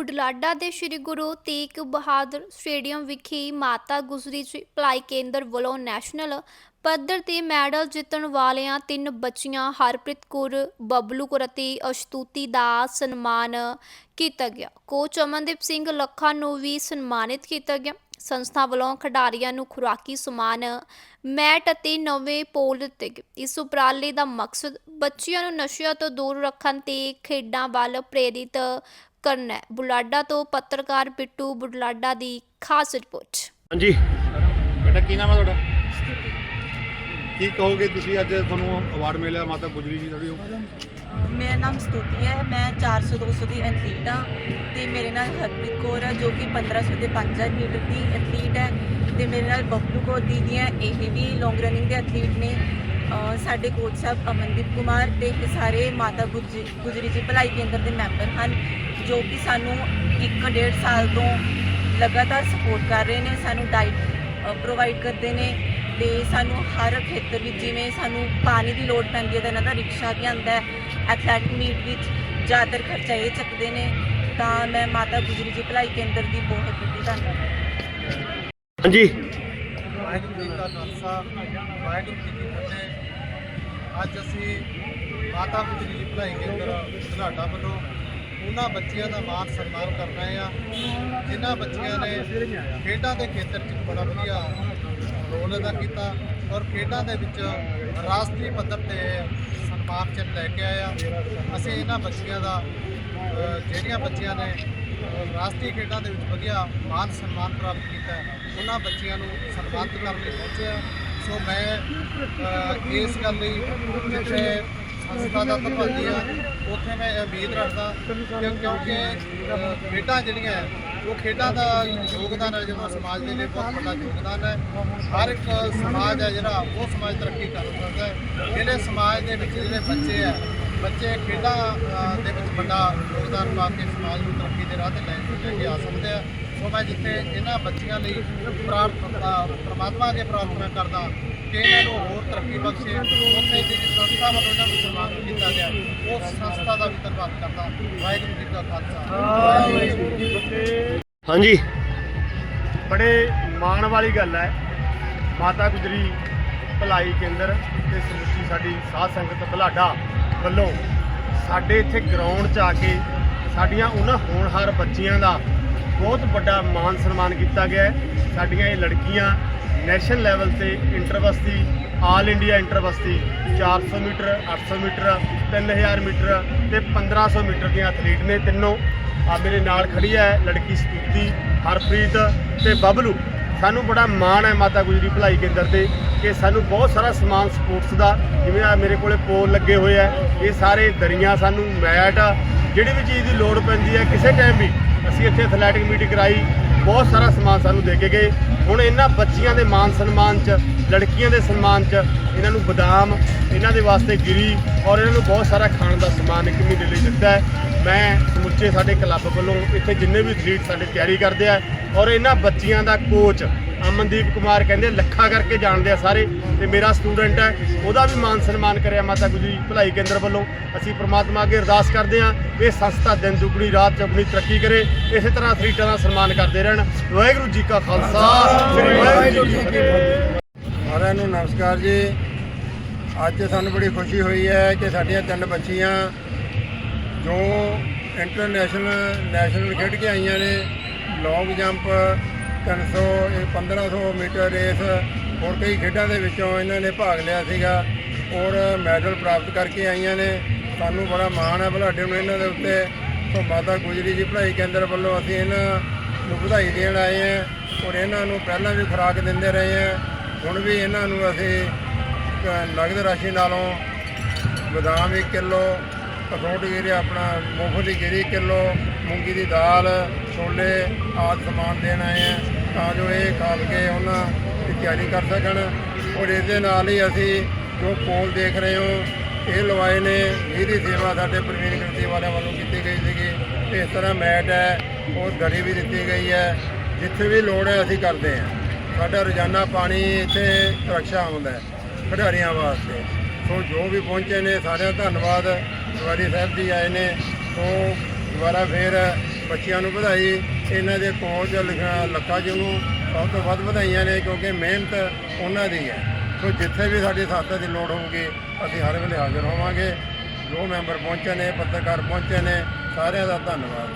ਬੁਢਲਾਡਾ ਦੇ ਸ੍ਰੀ ਗੁਰੂ ਤੇਗ ਬਹਾਦਰ ਸਟੇਡੀਅਮ ਵਿਖੇ ਮਾਤਾ ਗੁਜਰੀ ਭਲਾਈ ਕੇਂਦਰ ਵੱਲੋਂ ਨੈਸ਼ਨਲ ਪੱਧਰ ਤੇ ਮੈਡਲ ਜਿੱਤਣ ਵਾਲੀਆਂ ਤਿੰਨ ਬੱਚੀਆਂ ਹਰਪ੍ਰੀਤ ਕੌਰ, ਬਬਲੂ ਕੌਰ ਅਤੇ ਅਸ਼ਤੂਤੀ ਦਾ ਸਨਮਾਨ ਕੀਤਾ ਗਿਆ। ਕੋਚ ਅਮਨਦੀਪ ਸਿੰਘ ਲੱਖਾ ਨੂੰ ਵੀ ਸਨਮਾਨਿਤ ਕੀਤਾ ਗਿਆ। ਸੰਸਥਾ ਵੱਲੋਂ ਖਿਡਾਰੀਆਂ ਨੂੰ ਖੁਰਾਕੀ ਸਮਾਨ, ਮੈਟ ਅਤੇ ਨਵੇਂ ਪੋਲ ਦਿੱਤੇ ਗਏ। ਇਸ ਉਪਰਾਲੇ ਦਾ ਮਕਸਦ ਬੱਚਿਆਂ ਨੂੰ ਨਸ਼ਿਆਂ ਤੋਂ ਦੂਰ ਰੱਖਣ ਤੇ ਖੇਡਾਂ ਵੱਲ ਪ੍ਰੇਰਿਤ ਕਰਨਾ ਹੈ। ਬੁਲਾਡਾ ਤੋਂ ਪੱਤਰਕਾਰ ਬਿੱਟੂ ਬੁਢਲਾਡਾ ਦੀ ਖਾਸ ਰਿਪੋਰਟ। ਹਾਂਜੀ। ਬੇਟਾ ਕੀ ਨਾਮ ਹੈ ਤੁਹਾਡਾ? ਕੀ ਕਹੋਗੇ ਤੁਸੀਂ ਅੱਜ ਤੁਹਾਨੂੰ ਅਵਾਰਡ ਮਿਲਿਆ ਮਾਤਾ ਗੁਜਰੀ ਜੀ ਦਾ ਵੀ? ਮੇਰਾ ਨਾਮ ਸਤੁਤੀ ਹੈ। ਮੈਂ 400 200 ਦੀ ਐਥਲੀਟ ਹਾਂ ਤੇ ਮੇਰੇ ਨਾਲ ਹਰਪ੍ਰੀਤ ਕੌਰ ਹੈ ਜੋ ਕਿ 1500 ਦੇ 5000 ਮੀਟਰ ਦੀ ਐਥਲੀਟ ਹੈ ਤੇ ਮੇਰੇ ਨਾਲ ਬੱਬਲੂ ਕੌਰ ਦੀਦੀ ਹੈ ਇਹ ਵੀ ਲੌਂਗ ਰਨਿੰਗ ਦੇ ਐਥਲੀਟ ਨੇ। ਸਾਡੇ ਕੋਚ ਸਾਹਿਬ ਅਮਨਦੀਪ ਕੁਮਾਰ ਤੇ ਇਹ ਸਾਰੇ ਮਾਤਾ ਗੁਜਰੀ ਗੁਜਰੀ ਜੀ ਭਲਾਈ ਕੇਂਦਰ ਦੇ ਮੈਂਬਰ ਹਨ, ਜੋ ਕਿ ਸਾਨੂੰ 1.5 ਸਾਲ ਤੋਂ ਲਗਾਤਾਰ ਸਪੋਰਟ ਕਰ ਰਹੇ ਨੇ, ਸਾਨੂੰ ਡਾਈਟ ਪ੍ਰੋਵਾਈਡ ਕਰਦੇ ਨੇ ਤੇ ਸਾਨੂੰ ਹਰ ਖੇਤਰ ਵਿੱਚ ਜਿਵੇਂ ਸਾਨੂੰ ਪਾਣੀ ਦੀ ਲੋੜ ਪੈਂਦੀ ਹੈ ਤਾਂ ਇਹਨਾਂ ਦਾ ਰਿਕਸ਼ਾ ਵੀ ਆਉਂਦਾ ਹੈ ਐਥਲੈਟਿਕ ਮੀਟ ਵਿੱਚ ਜ਼ਿਆਦਾਤਰ ਖਰਚਾ ਇਹ ਚੱਕਦੇ ਨੇ, ਤਾਂ ਮੈਂ ਮਾਤਾ ਗੁਜਰੀ ਜੀ ਭਲਾਈ ਕੇਂਦਰ ਦੀ ਬਹੁਤ ਵੱਡੀ ਧੰਨਵਾਦ। ਹਾਂਜੀ। ਵਾਹਿਗੁਰੂ ਜੀ ਕਾ ਖਾਲਸਾ, ਵਾਹਿਗੁਰੂ ਜੀ ਕੀ ਫਤਿਹ। ਅੱਜ ਅਸੀਂ ਮਾਤਾ ਗੁਜਰੀ ਦੀ ਭਲਾਈ ਕੇਂਦਰ ਬੁਢਲਾਡਾ ਵੱਲੋਂ ਉਹਨਾਂ ਬੱਚਿਆਂ ਦਾ ਮਾਣ ਸਨਮਾਨ ਕਰ ਰਹੇ ਆ ਜਿਨ੍ਹਾਂ ਬੱਚਿਆਂ ਨੇ ਖੇਡਾਂ ਦੇ ਖੇਤਰ 'ਚ ਬੜਾ ਵਧੀਆ ਰੋਲ ਅਦਾ ਕੀਤਾ ਔਰ ਖੇਡਾਂ ਦੇ ਵਿੱਚ ਰਾਸ਼ਟਰੀ ਪੱਧਰ ਤੇ ਸਨਮਾਨ ਚਿੰਨ੍ਹ ਲੈ ਕੇ ਆਇਆ ਅਸੀਂ ਇਹਨਾਂ ਬੱਚਿਆਂ ਦਾ ਜਿਹੜੀਆਂ ਬੱਚਿਆਂ ਨੇ ਰਾਸ਼ਟਰੀ ਖੇਡਾਂ ਦੇ ਵਿੱਚ ਵਧੀਆ ਮਾਨ ਸਨਮਾਨ ਪ੍ਰਾਪਤ ਕੀਤਾ ਉਹਨਾਂ ਬੱਚਿਆਂ ਨੂੰ ਸਨਮਾਨਿਤ ਕਰਨ ਲਈ ਪਹੁੰਚਿਆ ਸੋ ਮੈਂ ਇਸ ਗੱਲ ਲਈ ਜਿੱਥੇ ਸੰਸਥਾ ਦਾ ਧੰਨਵਾਦੀ ਆ ਉੱਥੇ ਮੈਂ ਉਮੀਦ ਰੱਖਦਾ ਕਿ ਕਿਉਂਕਿ ਖੇਡਾਂ ਜਿਹੜੀਆਂ ਉਹ ਖੇਡਾਂ ਦਾ ਯੋਗਦਾਨ ਹੈ ਜਿਹੜਾ ਸਮਾਜ ਦੇ ਲਈ ਬਹੁਤ ਵੱਡਾ ਯੋਗਦਾਨ ਹੈ। ਹਰ ਇੱਕ ਸਮਾਜ ਹੈ ਜਿਹੜਾ, ਉਹ ਸਮਾਜ ਤਰੱਕੀ ਕਰ ਸਕਦਾ ਹੈ। ਜਿਹੜੇ ਸਮਾਜ ਦੇ ਵਿੱਚ ਜਿਹੜੇ ਬੱਚੇ ਆ ਬੱਚੇ ਖੇਡਾਂ ਦੇ ਵਿੱਚ ਵੱਡਾ ਯੋਗਦਾਨ ਪਾ ਕੇ ਸਮਾਜ ਨੂੰ ਤਰੱਕੀ ਦੇ ਰਾਹ ਤੇ ਲੈ ਲੈ ਕੇ ਆ ਸਕਦੇ ਆ। ਸੋ ਮੈਂ ਜਿੱਥੇ ਇਹਨਾਂ ਬੱਚਿਆਂ ਲਈ ਪ੍ਰਾਰਥਨਾ ਪ੍ਰਮਾਤਮਾ ਅੱਗੇ ਪ੍ਰਾਰਥਨਾ ਕਰਦਾ ਕਿ ਇਹਨਾਂ ਨੂੰ ਹੋਰ ਤਰੱਕੀ ਬਖਸ਼ੇ। ਉੱਥੇ ਜਿਹੜੀ ਸੰਸਥਾ ਵੱਲੋਂ ਇਹਨਾਂ ਨੂੰ ਸਨਮਾਨ ਕੀਤਾ ਗਿਆ, ਉਸ ਸੰਸਥਾ ਦਾ ਵੀ ਧੰਨਵਾਦ ਕਰਦਾ। ਵਾਹਿਗੁਰੂ ਜੀ ਕਾ ਖਾਲਸਾ। ਹਾਂਜੀ। ਬੜੇ ਮਾਣ ਵਾਲੀ ਗੱਲ ਹੈ। ਮਾਤਾ ਗੁਜਰੀ ਭਲਾਈ ਕੇਂਦਰ ਤੇ ਸਮੁੱਚੀ ਸਾਡੀ ਸਾਧ ਸੰਗਤ ਬੁਲਾਡਾ ਵੱਲੋਂ ਸਾਡੇ ਇੱਥੇ ਗਰਾਊਂਡ 'ਚ ਆ ਕੇ ਸਾਡੀਆਂ ਉਹਨਾਂ ਹੋਣਹਾਰ ਬੱਚੀਆਂ ਦਾ ਬਹੁਤ ਵੱਡਾ ਮਾਣ ਸਨਮਾਨ ਕੀਤਾ ਗਿਆ ਹੈ। ਸਾਡੀਆਂ ਇਹ ਲੜਕੀਆਂ ਨੈਸ਼ਨਲ ਲੈਵਲ ਤੇ intervarsity all India intervarsity 400 metre 800 metre 3000 metre ਤੇ 1500 ਮੀਟਰ ਦੀਆਂ ਐਥਲੀਟ ਨੇ ਤਿੰਨੋਂ। ਆ ਮੇਰੇ ਨਾਲ ਖੜੀ ਹੈ ਲੜਕੀ ਸਤੂਤੀ ਹਰਪ੍ਰੀਤ ਤੇ ਬਬਲੂ। ਸਾਨੂੰ ਬੜਾ ਮਾਣ ਹੈ ਮਾਤਾ ਗੁਜਰੀ ਭਲਾਈ ਕੇਂਦਰ ਤੇ ਕਿ ਸਾਨੂੰ ਬਹੁਤ ਸਾਰਾ ਸਮਾਨ ਸਪੋਰਟਸ ਦਾ, ਜਿਵੇਂ ਆ ਮੇਰੇ ਕੋਲੇ ਪੋਲ ਲੱਗੇ ਹੋਏ ਆ, ਇਹ ਸਾਰੇ ਦਰੀਆਂ ਸਾਨੂੰ ਮੈਟ ਜਿਹੜੀ ਵੀ ਚੀਜ਼ ਦੀ ਲੋੜ ਪੈਂਦੀ ਹੈ, ਕਿਸੇ ਟਾਈਮ ਵੀ ਅਸੀਂ ਇੱਥੇ ਐਥਲੈਟਿਕ ਮੀਟਿੰਗ ਕਰਾਈ, ਬਹੁਤ ਸਾਰਾ ਸਮਾਨ ਸਾਨੂੰ ਦੇ ਕੇ ਗਏ। ਹੁਣ ਇਹਨਾਂ ਬੱਚੀਆਂ ਦੇ ਮਾਨ ਸਨਮਾਨ 'ਚ, ਲੜਕੀਆਂ ਦੇ ਸਨਮਾਨ 'ਚ ਇਹਨਾਂ ਨੂੰ ਬਦਾਮ, ਇਹਨਾਂ ਦੇ ਵਾਸਤੇ ਗਿਰੀ ਔਰ ਇਹਨਾਂ ਨੂੰ ਬਹੁਤ ਸਾਰਾ ਖਾਣ ਦਾ ਸਮਾਨ ਇੱਕ ਮਹੀਨੇ ਲਈ ਦਿੱਤਾ ਹੈ। ਮੈਂ ਸਮੁੱਚੇ ਸਾਡੇ ਕਲੱਬ ਵੱਲੋਂ ਇੱਥੇ ਜਿੰਨੇ ਵੀ ਐਥਲੀਟ ਸਾਡੇ ਤਿਆਰੀ ਕਰਦੇ ਆ ਔਰ ਇਹਨਾਂ ਬੱਚੀਆਂ ਦਾ ਕੋਚ ਅਮਨਦੀਪ ਕੁਮਾਰ ਕਹਿੰਦੇ ਲੱਖਾ ਕਰਕੇ ਜਾਣਦੇ ਆ ਸਾਰੇ ਤੇ ਮੇਰਾ ਸਟੂਡੈਂਟ ਹੈ, ਉਹਦਾ ਵੀ ਮਾਨ ਸਨਮਾਨ ਕਰਿਆ ਮਾਤਾ ਗੁਜਰੀ ਭਲਾਈ ਕੇਂਦਰ ਵੱਲੋਂ। ਅਸੀਂ ਪ੍ਰਮਾਤਮਾ ਅੱਗੇ ਅਰਦਾਸ ਕਰਦੇ ਹਾਂ ਇਹ ਸੰਸਥਾ ਦਿਨ ਦੁਗਣੀ ਰਾਤ ਚੌਗਣੀ ਤਰੱਕੀ ਕਰੇ, ਇਸੇ ਤਰ੍ਹਾਂ ਐਥਲੀਟਾਂ ਦਾ ਸਨਮਾਨ ਕਰਦੇ ਰਹਿਣ। ਵਾਹਿਗੁਰੂ ਜੀ ਕਾ ਖਾਲਸਾ। ਸਾਰਿਆਂ ਨੂੰ ਨਮਸਕਾਰ ਜੀ। ਅੱਜ ਸਾਨੂੰ ਬੜੀ ਖੁਸ਼ੀ ਹੋਈ ਹੈ ਕਿ ਸਾਡੀਆਂ ਤਿੰਨ ਬੱਚੀਆਂ ਜੋ ਇੰਟਰਨੈਸ਼ਨਲ ਨੈਸ਼ਨਲ ਖੇਡ ਕੇ ਆਈਆਂ ਨੇ। ਲੌਂਗ ਜੰਪ 300 ਇਹ 1500 ਮੀਟਰ ਰੇਸ ਹੋਰ ਕਈ ਖੇਡਾਂ ਦੇ ਵਿੱਚੋਂ ਇਹਨਾਂ ਨੇ ਭਾਗ ਲਿਆ ਸੀਗਾ ਔਰ ਮੈਡਲ ਪ੍ਰਾਪਤ ਕਰਕੇ ਆਈਆਂ ਨੇ। ਸਾਨੂੰ ਬੜਾ ਮਾਣ ਹੈ ਬੁਲਾਡੇ ਨੂੰ ਇਹਨਾਂ ਦੇ ਉੱਤੇ ਸੋ ਮਾਤਾ ਗੁਜਰੀ ਜੀ, ਭਲਾਈ ਕੇਂਦਰ ਵੱਲੋਂ ਅਸੀਂ ਇਹਨਾਂ ਨੂੰ ਵਧਾਈ ਦੇਣ ਆਏ ਹਾਂ ਔਰ ਇਹਨਾਂ ਨੂੰ ਪਹਿਲਾਂ ਵੀ ਖੁਰਾਕ ਦਿੰਦੇ ਰਹੇ ਹਾਂ ਹੁਣ ਵੀ ਇਹਨਾਂ ਨੂੰ ਅਸੀਂ ਨਗਦ ਰਾਸ਼ੀ ਨਾਲੋਂ ਬਦਾਮ 1 ਕਿਲੋ, ਅਖਰੋਟ ਗਿਰੀ ਆਪਣਾ, ਮੂੰਗਫਲੀ ਗਿਰੀ ਕਿਲੋ, ਮੂੰਗੀ ਦੀ ਦਾਲ, ਛੋਲੇ ਆਦਿ ਸਮਾਨ ਦੇਣ ਆਏ ਆ ਤਾਂ ਜੋ ਇਹ ਖਾ ਕੇ ਉਹਨਾਂ ਦੀ ਤਿਆਰੀ ਕਰ ਸਕਣ। ਔਰ ਇਸ ਦੇ ਨਾਲ ਹੀ ਅਸੀਂ ਜੋ ਪੋਲ ਦੇਖ ਰਹੇ ਹੋ ਇਹ ਲਵਾਏ ਨੇ, ਇਹਦੀ ਸੇਵਾ ਸਾਡੇ ਪ੍ਰਵੀਨ ਗ੍ਰੰਥੀ ਵਾਲਿਆਂ ਵੱਲੋਂ ਕੀਤੀ ਗਈ ਸੀਗੀ। ਇਸ ਤਰ੍ਹਾਂ ਮੈਟ ਹੈ, ਉਹ ਦਰੀ ਵੀ ਦਿੱਤੀ ਗਈ ਹੈ। ਜਿੱਥੇ ਵੀ ਲੋੜ ਹੈ, ਅਸੀਂ ਕਰਦੇ ਹਾਂ। ਸਾਡਾ ਰੋਜ਼ਾਨਾ ਪਾਣੀ ਇੱਥੇ ਸੁਰੱਖਿਆ ਆਉਂਦਾ ਹੈ, ਖਿਡਾਰੀਆਂ ਵਾਸਤੇ। ਸੋ ਜੋ ਵੀ ਪਹੁੰਚੇ ਨੇ, ਸਾਰਿਆਂ ਦਾ ਧੰਨਵਾਦ। ਸਵਾਰੀ ਸਾਹਿਬ ਜੀ ਆਏ ਨੇ, ਸੋ ਦੁਬਾਰਾ ਫੇਰ ਬੱਚਿਆਂ ਨੂੰ ਵਧਾਈ। ਇਹਨਾਂ ਦੇ ਕੋਚ, ਲਿਖਾ- ਲੱਖਾ ਜੀ ਨੂੰ ਸਭ ਤੋਂ ਵੱਧ ਵਧਾਈਆਂ ਨੇ, ਕਿਉਂਕਿ ਮਿਹਨਤ ਉਹਨਾਂ ਦੀ ਹੈ। ਸੋ ਜਿੱਥੇ ਵੀ ਸਾਡੀ ਸਹਾਇਤਾ ਦੀ ਲੋੜ ਹੋਊਗੀ, ਅਸੀਂ ਹਰ ਵੇਲੇ ਹਾਜ਼ਰ ਹੋਵਾਂਗੇ। ਜੋ ਮੈਂਬਰ ਪਹੁੰਚੇ ਨੇ, ਪੱਤਰਕਾਰ ਪਹੁੰਚੇ ਨੇ, ਸਾਰਿਆਂ ਦਾ ਧੰਨਵਾਦ।